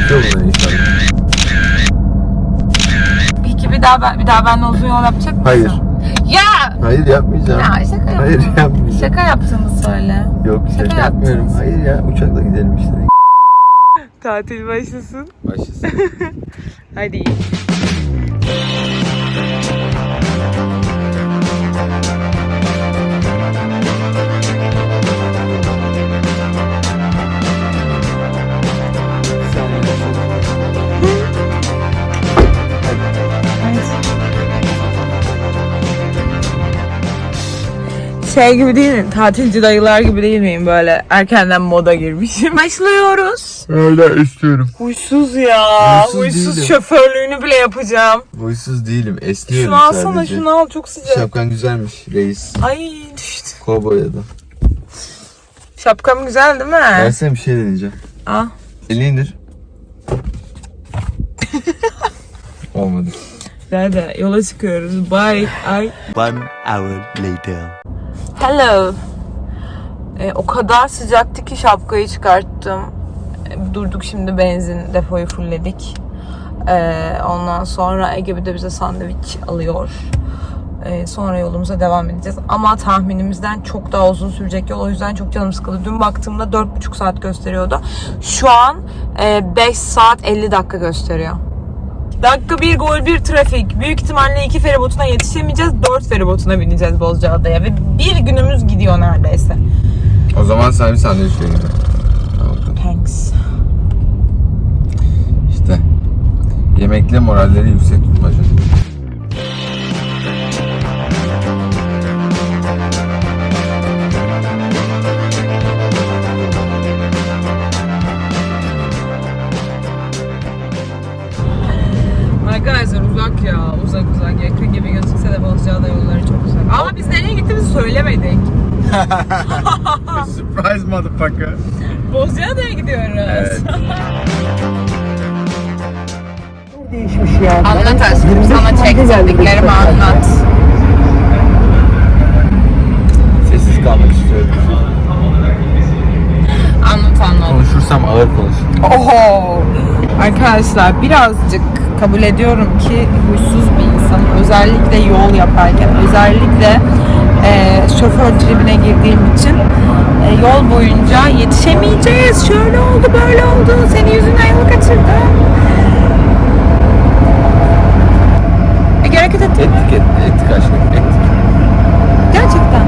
Çekiyor bunları inşallah. Peki bir daha ben, bir daha benimle uzun yol yapacak mısın? Hayır. Ya! Hayır yapmayacağım. Ya şaka yaptım. Hayır yapmayacağım. Şaka yaptığını söyle. Yok şaka, Şaka yapmıyorum. yaptınız. Hayır ya uçakla gidelim işte. Tatil başlasın. Başlasın. Hadi. Şey gibi değil mi? Tatilci dayılar gibi değil miyim böyle? Erkenden moda girmişim. Başlıyoruz. Öyle istiyorum. Huysuz ya. Huysuz Huysuz, değilim. şoförlüğünü bile yapacağım. Huysuz değilim. Esniyorum Şunu alsana sadece. şunu al çok sıcak. Şapkan güzelmiş reis. Ay düştü. Kovboy adam. Şapkam güzel değil mi? Versene bir şey deneyeceğim. Ah. Elini indir. Olmadı. Hadi yola çıkıyoruz. Bye. Ay. One hour later. Hello. Ee, o kadar sıcaktı ki şapkayı çıkarttım. Ee, durduk şimdi benzin depoyu fullledik. Ee, ondan sonra Ege bir de bize sandviç alıyor. Ee, sonra yolumuza devam edeceğiz. Ama tahminimizden çok daha uzun sürecek yol. O yüzden çok canım sıkıldı. Dün baktığımda 4,5 saat gösteriyordu. Şu an e, 5 saat 50 dakika gösteriyor. Dakika bir gol bir trafik. Büyük ihtimalle iki feribotuna yetişemeyeceğiz. Dört feribotuna bineceğiz Bozcaada'ya. Ve bir günümüz gidiyor neredeyse. O zaman sen bir sandviç vereyim. Thanks. İşte. Yemekle moralleri yüksek tutmaca. Ya. Uzak uzak. Yakın gibi gözükse de Bozcaada yolları çok uzak. Ama biz nereye gittiğimizi söylemedik. Surprise motherfucker. Bozcaada'ya gidiyoruz. Evet. Anlat aşkım sana çektirdiklerimi anlat. Sessiz kalmak istiyorum. Anlat anlat. Konuşursam ağır konuş. Oho! Arkadaşlar birazcık kabul ediyorum ki huysuz bir insanım. Özellikle yol yaparken, özellikle e, şoför tribine girdiğim için e, yol boyunca yetişemeyeceğiz. Şöyle oldu, böyle oldu. Senin yüzünden yolu kaçırdım. E, hareket ettik. Ettik ettik, ettik aşkım ettik. Gerçekten.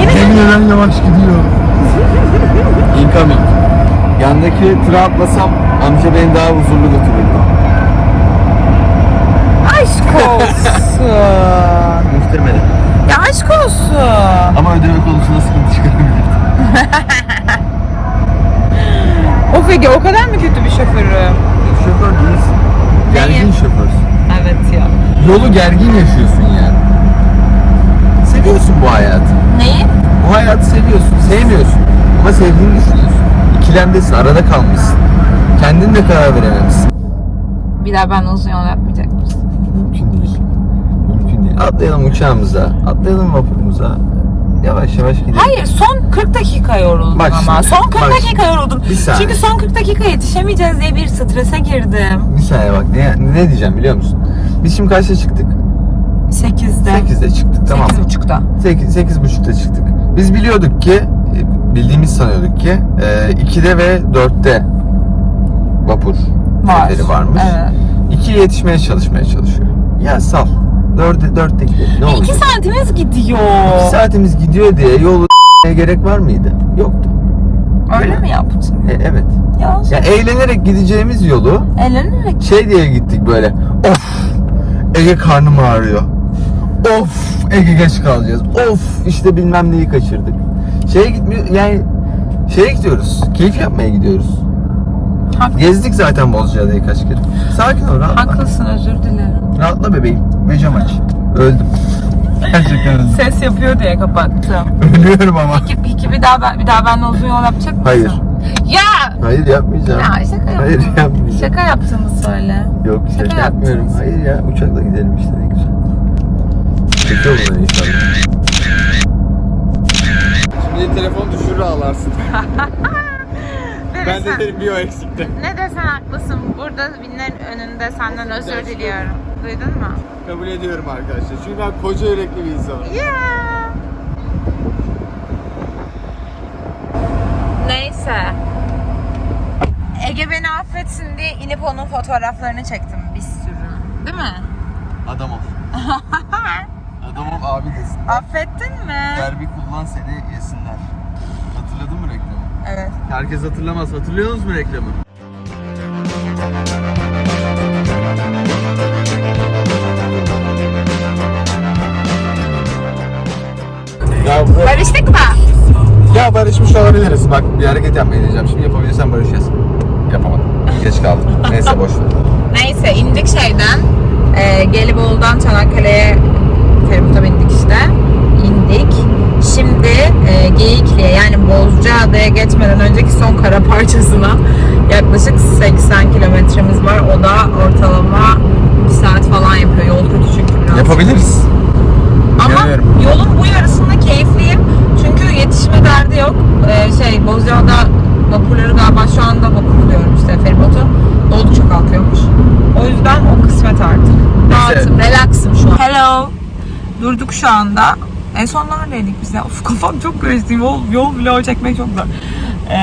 Yine Yemin ederim yavaş gidiyor. Incoming. Yandaki tıra atlasam amca beni daha huzurlu götürürdü. aşk olsun. Muhtemelen. ya aşk olsun. Ama ödeme konusunda sıkıntı çıkarabilirdi. Of Ege o kadar mı kötü bir şoförüm? Şoför değilsin. Gergin Neyim? şoförsün. Evet ya. Yolu gergin yaşıyorsun yani. Seviyorsun bu hayatı. Neyi? Bu hayatı seviyorsun. Sevmiyorsun. Ama sevdiğini düşünüyorsun. İkilemdesin. Arada kalmışsın. Kendin de karar verememişsin. Bir daha ben uzun yol yapmayacak mısın? Mümkün değil. Mümkün değil. Atlayalım uçağımıza. Atlayalım vapurumuza. Yavaş yavaş gidelim. Hayır son 40 dakika yoruldum Bak ama. şimdi, Son 40 bak dakika yoruldum. Bir saniye. Çünkü son 40 dakika yetişemeyeceğiz diye bir strese girdim. Bir saniye bak ne, ne diyeceğim biliyor musun? Biz şimdi kaçta çıktık? 8'de. 8'de çıktık tamam mı? 8.30'da. 8, 8.30'da çıktık. Biz biliyorduk ki, bildiğimiz sanıyorduk ki e, 2'de ve 4'te vapur Var. seferi varmış. Evet. 2'ye yetişmeye çalışmaya çalışıyor. Ya sal. 4'e 4'te gidelim. Ne 2 olacak? saatimiz gidiyor. 2 saatimiz gidiyor diye yolu gerek var mıydı? Yoktu. Öyle mi yaptın? E, evet. Ya, Ya eğlenerek gideceğimiz yolu eğlenerek. şey diye gittik böyle. Of! Ege karnım ağrıyor. Of! Ege geç kalacağız. Of! işte bilmem neyi kaçırdık. Şeye gitmiyor yani şeye gidiyoruz. Keyif yapmaya gidiyoruz. Hak- Gezdik zaten Bozcaada'yı kaç kere. Sakin ol rahatla. Haklısın özür dilerim. Rahatla bebeğim. Ve cam aç. Öldüm. Gerçekten öldüm. Ses yapıyor diye kapattım. Ölüyorum ama. Peki, peki bir daha ben, bir daha benimle uzun yol yapacak mısın? Hayır. Ya! Hayır yapmayacağım. Ya şaka yaptım. Hayır yapmayacağım. Şaka yaptığını söyle. Yok şaka, Şaka yapmıyorum. Hayır ya uçakla gidelim işte ne güzel. Çekiyor bunları inşallah. Şimdi telefon düşürür ağlarsın. Ne Ben de derim bir o eksikti. ne desen haklısın. Burada binlerin önünde senden özür Gerçekten. diliyorum. Duydun mu? Kabul ediyorum arkadaşlar. Çünkü ben koca yürekli bir insanım. Ya. Neyse. Ege beni affetsin diye inip onun fotoğraflarını çektim bir sürü. Değil mi? Adam ol. Adam ol abi desin. Affettin mi? Derbi kullan seni yesinler. Hatırladın mı reklamı? Evet. Herkes hatırlamaz. Hatırlıyor musunuz mu reklamı? Ya, bu- Barıştık mı? ya barışmış olabiliriz. Bak bir hareket yapmayı diyeceğim. Şimdi yapabilirsen barışacağız. Yapamadım. Geç kaldık. Neyse boş ver. Neyse indik şeyden. E, Gelibolu'dan Çanakkale'ye feribota bindik işte. İndik. Şimdi e, Geyikli'ye yani Bozcaada'ya geçmeden önceki son kara parçasına yaklaşık 80 kilometremiz var. O da ortalama bir saat falan yapıyor. Yol kötü çünkü biraz. Yapabiliriz. Ama İnanıyorum. yolun bu yarısında keyifliyim. Çünkü yetişme derdi yok. Ee, şey Bozcaada vapurları galiba şu anda vapur diyorum işte feribotu. Oldukça kalkıyormuş. O yüzden o kısmet artık. Rahatım, relaxım şu an. Hello. Durduk şu anda. En son neredeydik biz ya? Of kafam çok karıştı. Yol, yol vlog çekmek çok zor. Ee,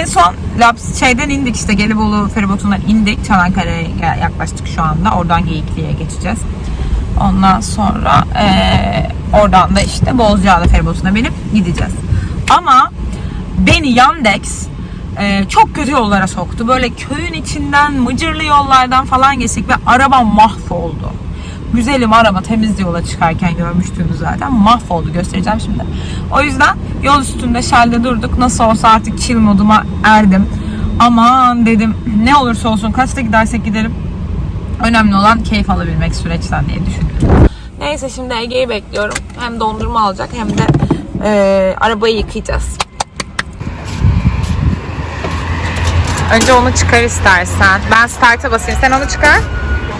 en son Laps şeyden indik işte Gelibolu feribotundan indik. Çanakkale'ye yaklaştık şu anda. Oradan Geyikli'ye geçeceğiz. Ondan sonra eee, oradan da işte Bozcaada feribotuna binip gideceğiz. Ama beni Yandex eee, çok kötü yollara soktu. Böyle köyün içinden mıcırlı yollardan falan geçtik ve arabam mahvoldu. Güzelim araba temiz yola çıkarken görmüştünüz zaten. Mahvoldu göstereceğim şimdi. O yüzden yol üstünde Shell'de durduk. Nasıl olsa artık chill moduma erdim. Aman dedim ne olursa olsun kaçta gidersek gidelim Önemli olan keyif alabilmek süreçten diye düşünüyorum. Neyse şimdi Ege'yi bekliyorum. Hem dondurma alacak hem de eee, arabayı yıkayacağız. Önce onu çıkar istersen. Ben start'a basayım. Sen onu çıkar.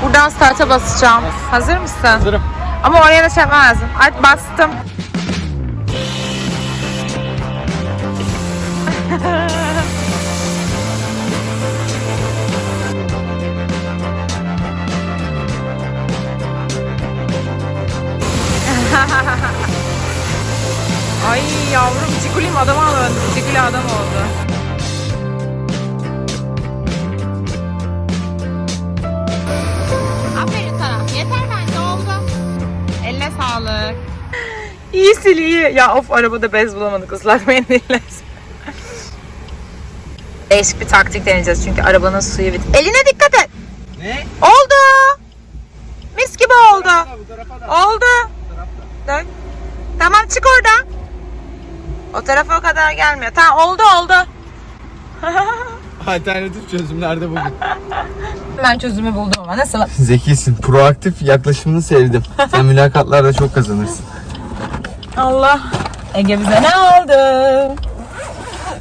Buradan start'a basacağım. Hazır mısın? Hazırım. Ama oraya da şey yapmam lazım. Hadi bastım. Ay yavrum Ciguli'm adama döndü. Ciguli adam oldu. İyisin iyi. Ya of arabada bez bulamadık ıslak mendiller. Değişik bir taktik deneyeceğiz çünkü arabanın suyu bit. Eline dikkat et. Ne? Oldu. Mis gibi oldu. Bu tarafa da. Oldu. Dön. Tamam çık oradan. O tarafa kadar gelmiyor. Tamam oldu oldu. Alternatif çözümlerde bugün. Ben çözümü buldum ama nasıl? Zekisin. Proaktif yaklaşımını sevdim. Sen mülakatlarda çok kazanırsın. Allah. Ege bize ne aldı?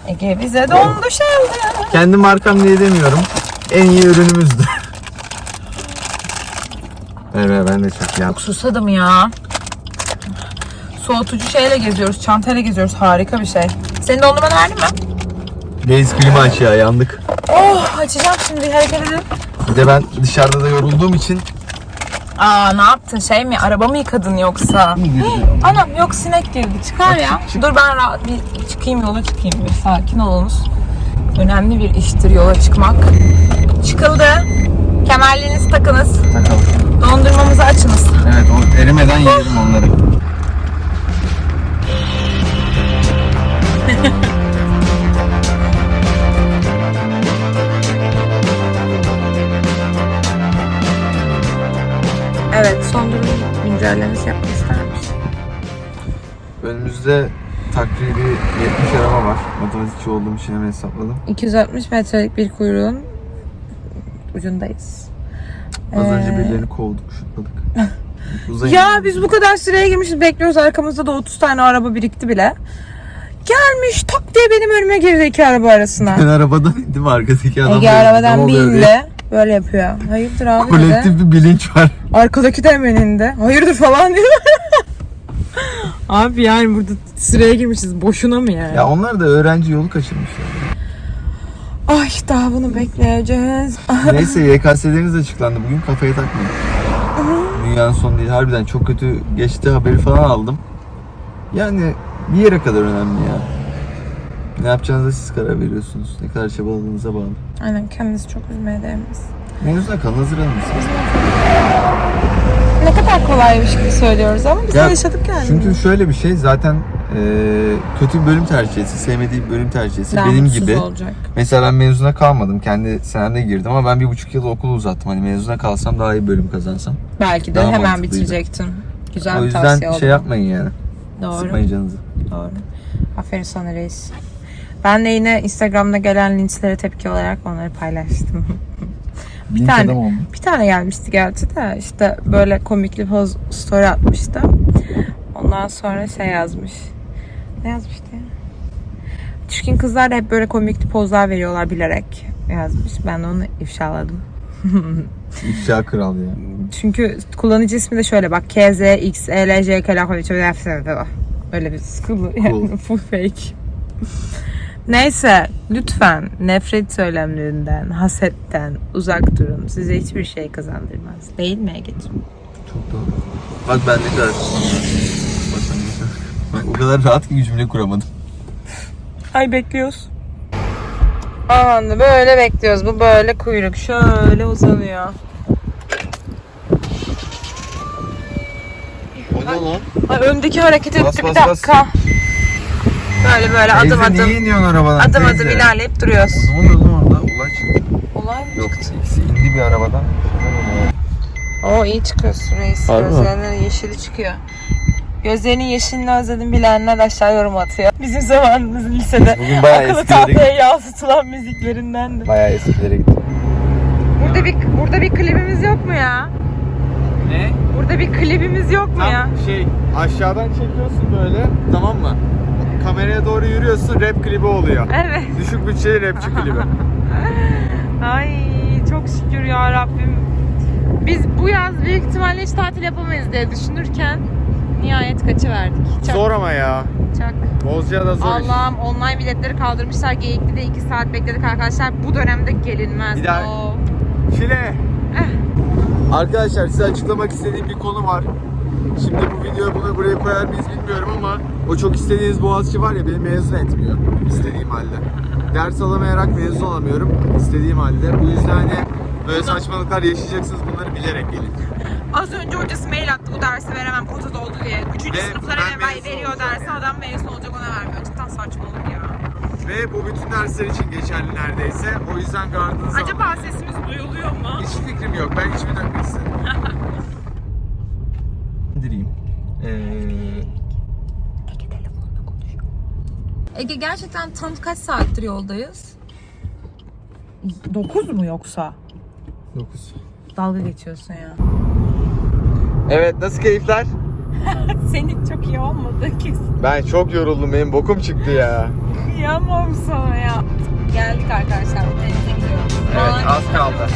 Ege bize dondu şeldi. Kendi markam diye demiyorum. En iyi ürünümüzdü. Evet ben de çok ya. Susadım ya. Soğutucu şeyle geziyoruz, çantayla geziyoruz. Harika bir şey. Senin dondurmanı verdin mi? Reis klima açıyor yandık. Oh açacağım şimdi hareket edin. Bir de ben dışarıda da yorulduğum için Aa ne yaptın şey mi? Araba mı yıkadın yoksa? Anam yok sinek girdi. Çıkar ya. Dur ben rahat bir çıkayım yola çıkayım bir. Sakin olunuz. Önemli bir iştir yola çıkmak. Çıkıldı. Kemerlerinizi takınız. takalım. Dondurmamızı açınız. Evet o erimeden yedim onları. Evet son durum güncellemesi yapmak ister misin? Önümüzde takribi 70 araba var. Matematikçi olduğum için hemen hesapladım. 260 metrelik bir kuyruğun ucundayız. Az önce Ee, birilerini kovduk, şutladık. Uzayın. Ya biz bu kadar sıraya girmişiz bekliyoruz arkamızda da 30 tane araba birikti bile. Gelmiş tak diye benim önüme girdi iki araba arasına. Ben arabadan indim arkadaki adam. Ege dedi, "Ne arabadan oluyor?" diye. bindi. Böyle yapıyor. Hayırdır abi dedi. Kolektif bir bilinç var. Arkadaki de hemen indi. Hayırdır falan diyor. abi yani burada sıraya girmişiz. Boşuna mı yani? Ya onlar da öğrenci yolu kaçırmışlar. Ay daha bunu bekleyeceğiz. Neyse YKS'leriniz açıklandı bugün kafaya takmayın. Dünyanın sonu değil harbiden çok kötü geçti haberi falan aldım. Yani bir yere kadar önemli ya. Ne yapacağınıza siz karar veriyorsunuz. Ne kadar çabaladığınıza bağlı. Aynen kendinizi çok üzmeye değmez. Mevzuna kalın hazırlanın siz. Ne kadar kolaymış gibi söylüyoruz ama biz Ya, de yaşadık yani. Çünkü şöyle bir şey zaten e, kötü bir bölüm tercih sevmediği bir bölüm tercih etsi. Daha Benim mutsuz gibi. olacak. Mesela ben mezuna kalmadım. Kendi senemde girdim ama ben bir buçuk yıl okulu uzattım. Hani mezuna kalsam daha iyi bir bölüm kazansam. Belki de Daha hemen mantıklıydı. bitirecektin. Güzel o bir yüzden tavsiye oldu. şey yapmayın yani. Doğru. Sıkmayın canınızı. Doğru. Aferin sana reis. Ben de yine Instagram'da gelen linçlere tepki olarak onları paylaştım. Bir tane- bir tane gelmişti gerçi de işte böyle komikli poz story atmıştı. Ondan sonra şey yazmış. Ne yazmıştı ya? Çirkin kızlar da hep böyle komikli pozlar veriyorlar bilerek yazmış. Ben de onu ifşaladım. İfşa kral ya. Çünkü kullanıcı ismi de şöyle bak KZ, X, E, L, J, K, L, Ç, Öyle bir sıkılı yani full fake. Neyse lütfen nefret söylemlerinden, hasetten uzak durun. Size hiçbir şey kazandırmaz. Değil mi Ege'ciğim? Çok doğru. Bak ben ne kadar... Bak ben ne kadar... Bak o kadar rahat ki cümle kuramadım. Hay bekliyoruz. Anı böyle bekliyoruz. Bu böyle kuyruk şöyle uzanıyor. O ne lan? Ay öndeki hareket Bas, etti bir bas, bas. Böyle böyle adım Teyze adım niye iniyorsun arabadan adım adım teyze? ilerleyip duruyoruz. Ne oluyor lan orada? Olay çıktı. Olay mı? Yok ikisi indi bir arabadan. Oo iyi çıkıyorsun reis. Harbi mi? Gözlerinin yeşili çıkıyor. Gözlerinin yeşilini özledim bilenler aşağı yorum atıyor. Bizim zamanımız lisede Bugün bayağı akıllı eskilere tahtaya yansıtılan müziklerindendi. Bayağı eskilere gittim. Burada bir burada bir klibimiz yok mu ya? Ne? Burada bir klibimiz yok mu ya? Tam şey aşağıdan çekiyorsun böyle tamam mı? Kameraya doğru yürüyorsun rap klibi oluyor. Evet. Düşük bütçeli rapçi klibi. Ay çok şükür ya Rabbim. Biz bu yaz büyük ihtimalle hiç tatil yapamayız diye düşünürken nihayet kaçıverdik. Çok Zor ama ya. çok. Bozcaada zor. Allah'ım online biletleri kaldırmışlar. Geyikli'de 2 saat bekledik arkadaşlar. Bu dönemde gelinmez. Bir daha- No. Çile. Arkadaşlar size açıklamak istediğim bir konu var. Şimdi bu videoyu bunu buraya koyar mıyız bilmiyorum ama o çok istediğiniz Boğaziçi var ya beni mezun etmiyor istediğim halde. Ders alamayarak mezun olamıyorum istediğim halde. Bu yüzden hani böyle saçmalıklar yaşayacaksınız bunları bilerek gelin. Az önce hocası mail attı bu dersi veremem kota doldu diye. Üçüncü Ve sınıflara ben ver, mezun veriyor olacağım. dersi adam mezun olacak ona vermiyor. Cidden saçmalık ya. Ve bu bütün dersler için geçerli neredeyse. O yüzden gardınızı alın. Acaba sesimiz duyuluyor mu? Hiç fikrim yok. Ben hiçbir dökmek istedim. İndireyim. Ee, Ege gerçekten tam kaç saattir yoldayız? 9 mu yoksa? 9. Dalga geçiyorsun ya. Evet nasıl keyifler? Senin çok iyi olmadı kesin. Ben çok yoruldum. Benim bokum çıktı ya. Kıyamam sana ya. Geldik arkadaşlar. Evet az kaldı.